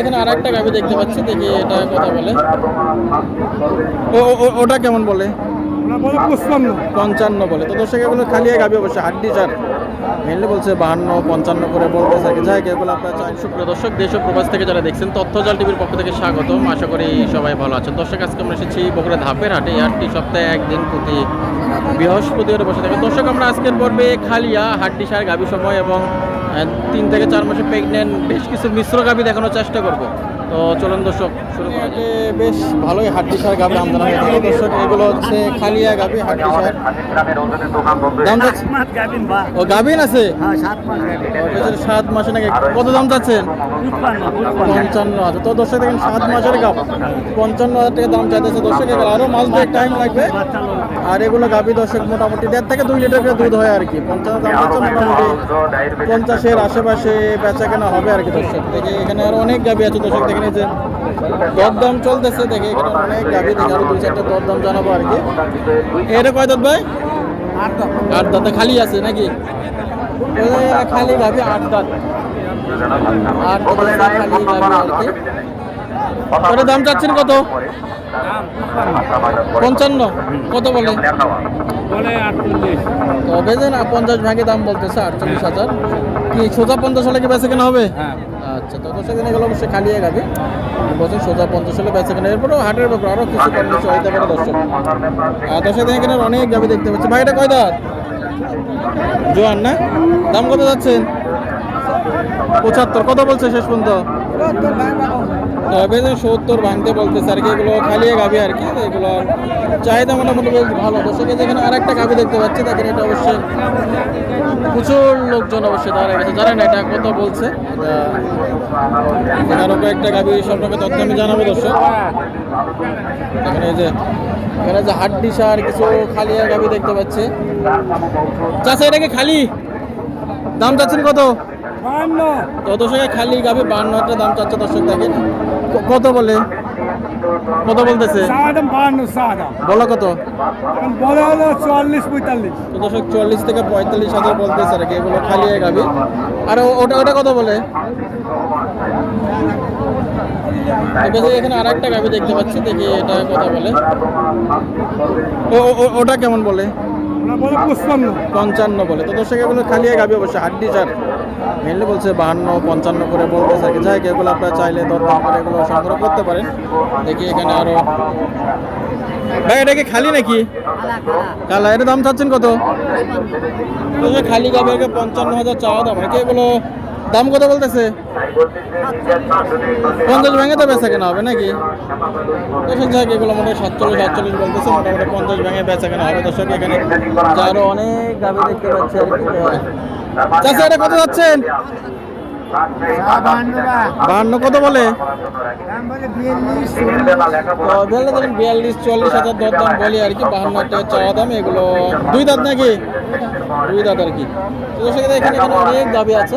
এখানে আর একটা গাভি দেখতে পাচ্ছি, দেখি এটা কথা বলে। ওটা কেমন বলে? পঞ্চান্ন বলে। তো দর্শক, এগুলো খালি গাবি অবশ্যই হাড্ডি চার। মেনলি বলছে বাহান্ন, পঞ্চান্ন করে বলতেছে আর যাই এগুলো আপনার চাই। সুপ্রিয় দর্শক, দেশ প্রবাস থেকে যারা দেখছেন, তথ্যজাল টিভির পক্ষ থেকে স্বাগতম। আশা করি সবাই ভালো আছেন। দর্শক, আজকে আমরা এসেছি বগুড়া ধাপের হাটে। এই হাটটি সপ্তাহে একদিন প্রতি বৃহস্পতিবার বসে থাকে। দর্শক, আমরা আজকের পর্বে খালিয়া হাড্ডি সার গাবি সময় এবং তিন থেকে চার মাসে প্রেগনেন্ট বেশ কিছু মিশ্র কাবি দেখানোর চেষ্টা করব। তো চলুন দর্শক শুরু করা যাক। বেশ ভালোই হাড্ডি সার গাবি আমদানি হয়ে থাকে দর্শক এগুলো হচ্ছে খালিয়া গাবি হাড্ডি সার দাম যাচ্ছে মাস গাবিন বা ও গাভিন আছে হ্যাঁ সাত মাস গাবিন সাত মাসে নাকি কত দাম চাচ্ছেন উৎপন্ন পঞ্চান্ন হাজার তো দর্শক দেখেন সাত মাসের গাপ পঞ্চান্ন হাজার টাকা দাম চাইতেছে দর্শক এগুলো আরও মাস দুয়েক টাইম লাগবে আর এগুলো গাভি দর্শক মোটামুটি দেড় থেকে দুই লিটার করে দুধ হয় আর কি পঞ্চান্ন দাম চাচ্ছে মোটামুটি পঞ্চাশের আশেপাশে বেচা কেনা হবে আর কি দর্শক দেখে এখানে আরও অনেক গাভি আছে দর্শক দেখে নিয়েছে দরদাম চলতেছে দেখে এখানে অনেক গাভি দেখে আরও দুই চারটা দরদাম জানাব আর কি। এটা কয় দাঁত ভাই? আট দাঁতে। খালি আছে নাকি? খালি গাভি আট দাঁত। আট দাঁতে খালি গাভি আর কি। ওটা দাম চাচ্ছেন কত? পঞ্চান্ন। কত বলে বলে তবে যে না পঞ্চাশ ভাগে দাম বলতেছে আটচল্লিশ হাজার। কি সোজা পঞ্চাশ হলে কি বেচে কেনা হবে? হ্যাঁ। আচ্ছা তো দিনে গেলে, অবশ্যই খালিয়ে গাবি বছর সোজা পঞ্চাশ হলে বেচে কেনা, এরপরেও হাটের ব্যাপার আরও কিছু কম বেশি হইতে পারে দর্শক দশের দিনে কেনার অনেক গাবি দেখতে পাচ্ছি। ভাই, এটা কয় দাঁত? জোয়ান না? দাম কত যাচ্ছেন? পঁচাত্তর, কত বলছে শেষ পর্যন্ত? যে সত্তর ভাঙতে বলতেছে আর কি এগুলো খালিয়ে গাবি আর কি এগুলো চাহিদা মোটামুটি বেশ ভালো। দর্শকের যেখানে আর একটা গাবি দেখতে পাচ্ছি দেখেন এটা অবশ্যই প্রচুর লোকজন অবশ্যই দাঁড়ায় গেছে জানেন এটা কত বলছে? এটা আরও কয়েকটা গাবি সম্পর্কে তথ্য আমি জানাব দর্শক। এখানে এই যে এখানে যে হাড্ডি সার কিছু খালিয়া গাবি দেখতে পাচ্ছি। চাষা এটাকে খালি? দাম চাচ্ছেন কত? বান্ন। তো দর্শকে খালি গাবি বান্ন দাম চাচ্ছে দর্শক দেখেন। কত বলে? কত বলতেছে? বলো কত? হলো চুয়াল্লিশ পঁয়তাল্লিশ। তো দর্শক চল্লিশ থেকে পঁয়তাল্লিশ হাজার বলতেছে আর কি এগুলো খালি এক গাবি আর ওটা ওটা কত বলে? এখানে আর একটা গাবি দেখতে পাচ্ছি দেখি এটা কথা বলে। ওটা কেমন বলে? পঁচপান্ন। পঞ্চান্ন বলে। তো দর্শক এগুলো খালি গাবি অবশ্যই হাড্ডি চার। মেনলি বলছে বাহান্ন পঞ্চান্ন করে বলতে আর কি যাই এগুলো আপনারা চাইলে দরদাম করে এগুলো সংগ্রহ করতে পারেন। দেখি এখানে আরও ভাই এটা কি খালি নাকি? কালা এর দাম চাচ্ছেন কত? খালি গাবি পঞ্চান্ন হাজার চাওয়া দাম। আর কি এগুলো দাম কত বলতেছে? পঞ্চাশ ভেঙে তো বেচা কেনা হবে নাকি? দর্শক যাক এগুলো মনে হয় সাতচল্লিশ সাতচল্লিশ বলতেছে, মোটামুটি পঞ্চাশ ভেঙে বেচা কেনা হবে। দর্শক, এখানে আরও অনেক গাভি দেখতে পাচ্ছি আর কি এটা কত যাচ্ছেন? বাহান্ন কত বলে? বিয়াল্লিশ, চল্লিশ হাজার দর দাম বলি আর কি, বাহান্ন টাকা চাওয়া দাম, এগুলো দুই দাঁত নাকি? দুই দাঁত আর কি। এখানে অনেক দাবি আছে।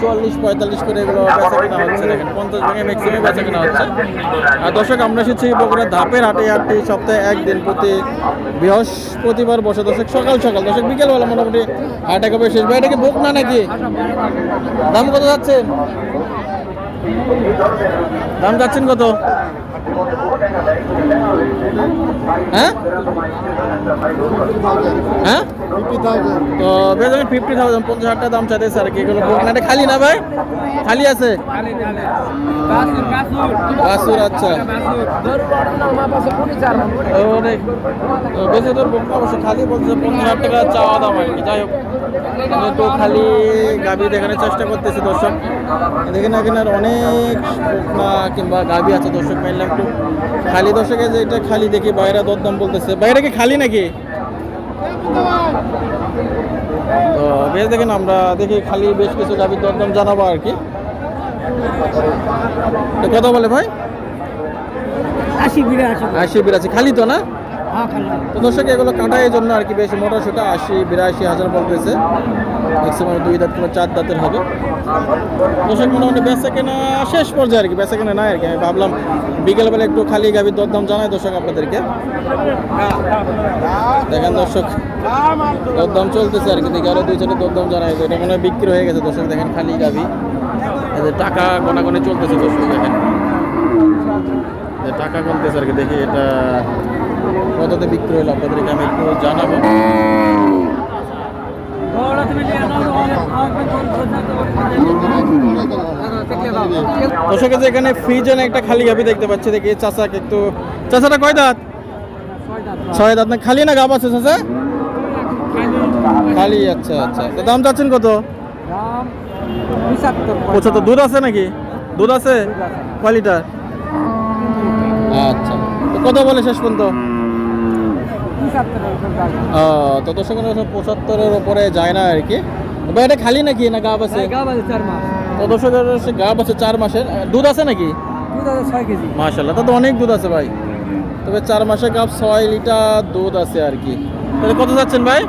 চুয়াল্লিশ, পঁয়তাল্লিশ করে এগুলো হচ্ছে পঞ্চাশ ম্যাক্সিমাম হচ্ছে। আর দর্শক, আমরা এসেছি ধাপের হাটে হাটটি সপ্তাহে একদিন প্রতি বৃহস্পতিবার বসে। দর্শক, সকাল সকাল। দর্শক, বিকেলবেলা মোটামুটি হাটে কবে শেষ। ভাই, এটা কি বুক না নাকি? দাম কত যাচ্ছেন দাম যাচ্ছেন কত? হ্যাঁ? হ্যাঁ? ফিফটি থাউজেন্ড পঞ্চাশ হাজার দাম চাইতেছে আর কি। খালি না ভাই? খালি আছে? আচ্ছা। তোর অবশ্য খালি বলছে চাওয়া যাই হোক খালি গাভি দেখানোর চেষ্টা করতেছি দর্শক। এখানে অনেক কিংবা গাভি আছে দর্শক মেনলাম একটু খালি দর্শকে যে এটা খালি দেখি বাইরে দরদাম বলতেছে। বাইরে কি খালি নাকি? তো বেশ দেখেন আমরা দেখি খালি বেশ কিছু গাভীর দরদাম জানাব আর কি। তো কত বলে ভাই? আশি বিরাশি। আশি বিরাশি। খালি তো না? তো দর্শক, এগুলো কাঁটাই জন্য আর কি বেশি মোটা সোটা আশি, বিরাশি হাজার বলতেছে ম্যাক্সিমাম দুই দাঁত কিংবা চার দাঁতের হবে। দর্শক, মোটামুটি বেচা কেনা শেষ পর্যায়ে আর কি, বেচা কেনা নাই আর কি। আমি ভাবলাম বিকেলবেলা একটু খালি গাভির দরদাম জানাই দর্শক আপনাদেরকে। দেখেন দর্শক, দরদাম চলতেছে আর কি। দেখি আরও দুই দরদাম জানাই এটা মনে হয় বিক্রি হয়ে গেছে দর্শক, দেখেন খালি গাভি টাকা গোনাগুনি চলতেছে দর্শক, দেখেন। টাকা গুনতেছে আর কি, দেখি এটা কততে বিক্রি হলো আপনাদেরকে আমি একটু জানাব। দর্শকের যে এখানে ফ্রিজনে একটা খালি গাবি দেখতে পাচ্ছি, দেখি চাচাকে একটু চাচাটা কয় দাঁত? ছয় দাঁত না, খালি না গাব আছে চাচা? খালি আচ্ছা আচ্ছা। দাম চাচ্ছেন কত? পঁচাত্তর। দুধ আছে নাকি? দুধ আছে? কয় লিটার আচ্ছা কত বলে শেষ পর্যন্ত? ও, তো দর্শক পঁচাত্তরের উপরে যায় না আর কি। ভাই এটা খালি নাকি? না গাব আছে তো দর্শকের গাব আছে চার মাসের। দুধ আছে নাকি? মাশাল্লাহ তা তো অনেক দুধ আছে ভাই। তবে চার মাসে গাব ছয় লিটার দুধ আছে আর কি। তাহলে কত যাচ্ছেন ভাই?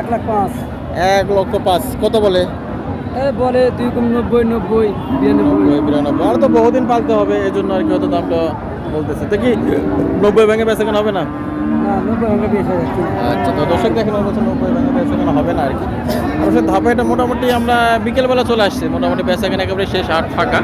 এক লাখ পাঁচ। এক লক্ষ পাঁচ। কত বলে? বলে দুই কম নব্বই নব্বই বিরানব্বই। নব্বই বিরানব্বই। আর তো বহুদিন পালতে হবে এই জন্য আর কি হয়তো দামটা বলতেছে। তো কি নব্বই ভেঙে বেচা কেন হবে না? আচ্ছা তো দর্শক দেখেন আমার নব্বই ভেঙে বেচা কেনা হবে না আর কি। অবশ্যই ধাপা এটা মোটামুটি আমরা বিকেলবেলা চলে আসছি। মোটামুটি বেচা কেন একেবারে শেষ আট ফাঁকা।